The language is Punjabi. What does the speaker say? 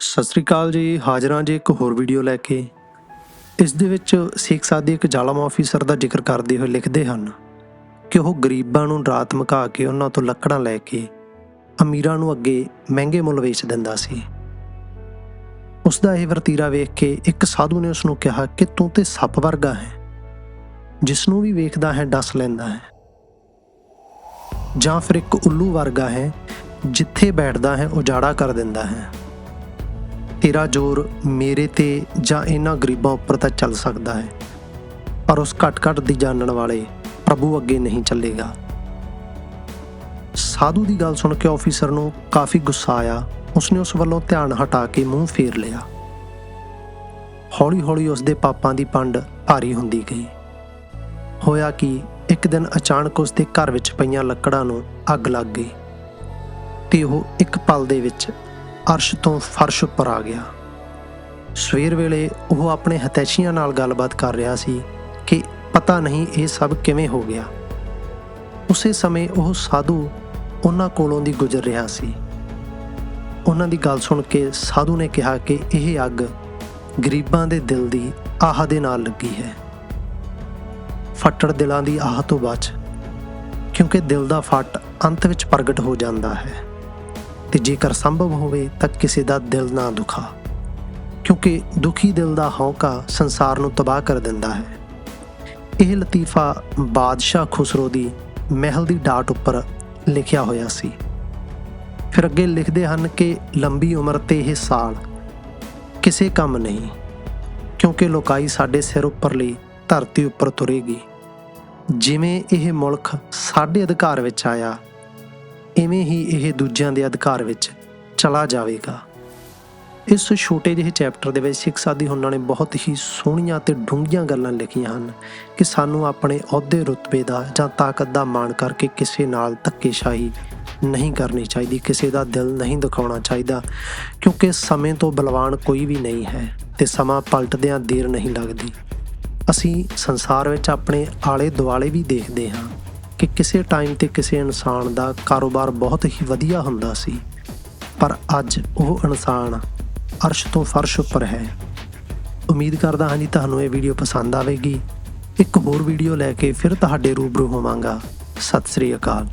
ਸਤਿ ਸ੍ਰੀ ਅਕਾਲ ਜੀ, ਹਾਜ਼ਰਾਂ ਜੀ ਇੱਕ ਹੋਰ ਵੀਡੀਓ ਲੈ ਕੇ। ਇਸ ਦੇ ਵਿੱਚ ਸਿੱਖ ਸਾਦੀ ਇੱਕ ਜ਼ਾਲਮ ਆਫੀਸਰ ਦਾ ਜ਼ਿਕਰ ਕਰਦੇ ਹੋਏ ਲਿਖਦੇ ਹਨ ਕਿ ਉਹ ਗਰੀਬਾਂ ਨੂੰ ਰਾਤ ਮਕਾ ਕੇ ਉਹਨਾਂ ਤੋਂ ਲੱਕੜਾਂ ਲੈ ਕੇ ਅਮੀਰਾਂ ਨੂੰ ਅੱਗੇ ਮਹਿੰਗੇ ਮੁੱਲ ਵੇਚ ਦਿੰਦਾ ਸੀ। ਉਸ ਦਾ ਇਹ ਵਰਤੀਰਾ ਵੇਖ ਕੇ ਇੱਕ ਸਾਧੂ ਨੇ ਉਸ ਨੂੰ ਕਿਹਾ ਕਿ ਤੂੰ ਤੇ ਸੱਪ ਵਰਗਾ ਹੈ, ਜਿਸ ਨੂੰ ਵੀ ਵੇਖਦਾ ਹੈ, ਡਸ ਲੈਂਦਾ ਹੈ। ਜਾਂ ਫਿਰ ਇੱਕ ਉੱਲੂ ਵਰਗਾ ਹੈ, ਜਿੱਥੇ ਬੈਠਦਾ ਹੈ, ਉਜਾੜਾ ਕਰ ਦਿੰਦਾ ਹੈ। ਤੇਰਾ ਜ਼ੋਰ ਮੇਰੇ ਤੇ ਜਾਂ ਇਹਨਾਂ ਗਰੀਬਾਂ ਉੱਪਰ ਤਾਂ ਚੱਲ ਸਕਦਾ ਹੈ। ਪਰ ਉਸ ਘਟ-ਘਟ ਦੀ ਜਾਣਨ ਵਾਲੇ ਪ੍ਰਭੂ ਅੱਗੇ ਨਹੀਂ ਚੱਲੇਗਾ। ਸਾਧੂ ਦੀ ਗੱਲ ਸੁਣ ਕੇ ਆਫੀਸਰ ਨੂੰ ਕਾਫੀ ਗੁੱਸਾ ਆਇਆ। ਉਸਨੇ ਉਸ ਵੱਲੋਂ ਧਿਆਨ ਹਟਾ ਕੇ ਮੂੰਹ ਫੇਰ ਲਿਆ। ਹੌਲੀ-ਹੌਲੀ ਉਸ ਦੇ ਪਾਪਾਂ ਦੀ ਪੰਡ ਭਾਰੀ ਹੁੰਦੀ ਗਈ। ਹੋਇਆ ਕਿ, ਇੱਕ ਦਿਨ ਅਚਾਨਕ ਉਸ ਦੇ ਘਰ ਵਿੱਚ ਪਈਆਂ ਲੱਕੜਾਂ ਨੂੰ ਅੱਗ ਲੱਗ ਗਈ ਤੇ ਉਹ ਇੱਕ ਪਲ ਦੇ ਵਿੱਚ ਅਰਸ਼ ਤੋਂ ਫਰਸ਼ ਉੱਪਰ ਆ ਗਿਆ। ਸਵੇਰ ਵੇਲੇ ਉਹ ਆਪਣੇ ਹਤੈਸ਼ੀਆਂ ਨਾਲ ਗੱਲਬਾਤ ਕਰ ਰਿਹਾ ਸੀ ਕਿ ਪਤਾ ਨਹੀਂ ਇਹ ਸਭ ਕਿਵੇਂ ਹੋ ਗਿਆ। ਉਸੇ ਸਮੇਂ ਉਹ ਸਾਧੂ ਉਹਨਾਂ ਕੋਲੋਂ ਦੀ ਗੁਜ਼ਰ ਰਿਹਾ ਸੀ। ਉਹਨਾਂ ਦੀ ਗੱਲ ਸੁਣ ਕੇ ਸਾਧੂ ਨੇ ਕਿਹਾ ਕਿ ਇਹ ਅੱਗ ਗਰੀਬਾਂ ਦੇ ਦਿਲ ਦੀ ਆਹ ਦੇ ਨਾਲ ਲੱਗੀ ਹੈ। ਫੱਟੜ ਦਿਲਾਂ ਦੀ ਆਹ ਤੋਂ ਬਚ ਕਿਉਂਕਿ ਦਿਲ ਦਾ ਫੱਟ ਅੰਤ ਵਿੱਚ ਪ੍ਰਗਟ ਹੋ ਜਾਂਦਾ ਹੈ। ਤੇ ਜੇਕਰ ਸੰਭਵ ਹੋਵੇ ਤਾਂ ਕਿਸੇ ਦਾ ਦਿਲ ਨਾ ਦੁਖਾ, ਕਿਉਂਕਿ ਦੁਖੀ ਦਿਲ ਦਾ ਹੌਕਾ ਸੰਸਾਰ ਨੂੰ ਤਬਾਹ ਕਰ ਦਿੰਦਾ ਹੈ। ਇਹ ਲਤੀਫਾ ਬਾਦਸ਼ਾਹ ਖੁਸਰੋ ਦੀ ਮਹਿਲ ਦੀ ਡਾਟ ਉੱਪਰ ਲਿਖਿਆ ਹੋਇਆ ਸੀ। ਫਿਰ ਅੱਗੇ ਲਿਖਦੇ ਹਨ ਕਿ ਲੰਬੀ ਉਮਰ ਤੇ ਇਹ ਸਾਲ ਕਿਸੇ ਕੰਮ ਨਹੀਂ, ਕਿਉਂਕਿ ਲੋਕਾਈ ਸਾਡੇ ਸਿਰ ਉੱਪਰ ਲਈ ਧਰਤੀ ਉੱਪਰ ਤੁਰੇਗੀ। ਜਿਵੇਂ ਇਹ ਮੁਲਕ ਸਾਡੇ ਅਧਿਕਾਰ ਵਿੱਚ ਆਇਆ ਇਵੇਂ ਹੀ ਇਹ ਦੂਜਿਆਂ ਦੇ ਅਧਿਕਾਰ ਵਿੱਚ ਚਲਾ ਜਾਵੇਗਾ। ਇਸ ਛੋਟੇ ਜਿਹੇ ਚੈਪਟਰ ਦੇ ਵਿੱਚ ਸਿੱਖ ਸਾਦੀ ਉਹਨਾਂ ਨੇ ਬਹੁਤ ਹੀ ਸੋਹਣੀਆਂ ਤੇ ਡੂੰਘੀਆਂ ਗੱਲਾਂ ਲਿਖੀਆਂ ਹਨ ਕਿ ਸਾਨੂੰ ਆਪਣੇ ਅਹੁਦੇ ਰੁਤਬੇ ਦਾ ਜਾਂ ਤਾਕਤ ਦਾ ਮਾਣ ਕਰਕੇ ਕਿਸੇ ਨਾਲ ਧੱਕੇਸ਼ਾਹੀ ਨਹੀਂ ਕਰਨੀ ਚਾਹੀਦੀ, ਕਿਸੇ ਦਾ ਦਿਲ ਨਹੀਂ ਦਿਖਾਉਣਾ ਚਾਹੀਦਾ, ਕਿਉਂਕਿ ਸਮੇਂ ਤੋਂ ਬਲਵਾਨ ਕੋਈ ਵੀ ਨਹੀਂ ਹੈ ਤੇ ਸਮਾਂ ਪਲਟਦਿਆਂ ਦੇਰ ਨਹੀਂ ਲੱਗਦੀ। ਅਸੀਂ ਸੰਸਾਰ ਵਿੱਚ ਆਪਣੇ ਆਲੇ ਦੁਆਲੇ ਵੀ ਦੇਖਦੇ ਹਾਂ। ਕਿ ਕਿਸੇ ਟਾਈਮ ਤੇ ਕਿਸੇ ਇਨਸਾਨ ਦਾ ਕਾਰੋਬਾਰ ਬਹੁਤ ਹੀ ਵਧੀਆ ਹੁੰਦਾ ਸੀ, ਪਰ ਅੱਜ ਉਹ ਇਨਸਾਨ ਅਰਸ਼ ਤੋਂ ਫਰਸ਼ ਉੱਪਰ ਹੈ। ਉਮੀਦ ਕਰਦਾ ਹਾਂ ਜੀ ਤੁਹਾਨੂੰ ਇਹ ਵੀਡੀਓ ਪਸੰਦ ਆਵੇਗੀ। ਇੱਕ ਹੋਰ ਵੀਡੀਓ ਲੈ ਕੇ ਫਿਰ ਤੁਹਾਡੇ ਰੂਬਰੂ ਹੋਵਾਂਗਾ। ਸਤਿ ਸ੍ਰੀ ਅਕਾਲ।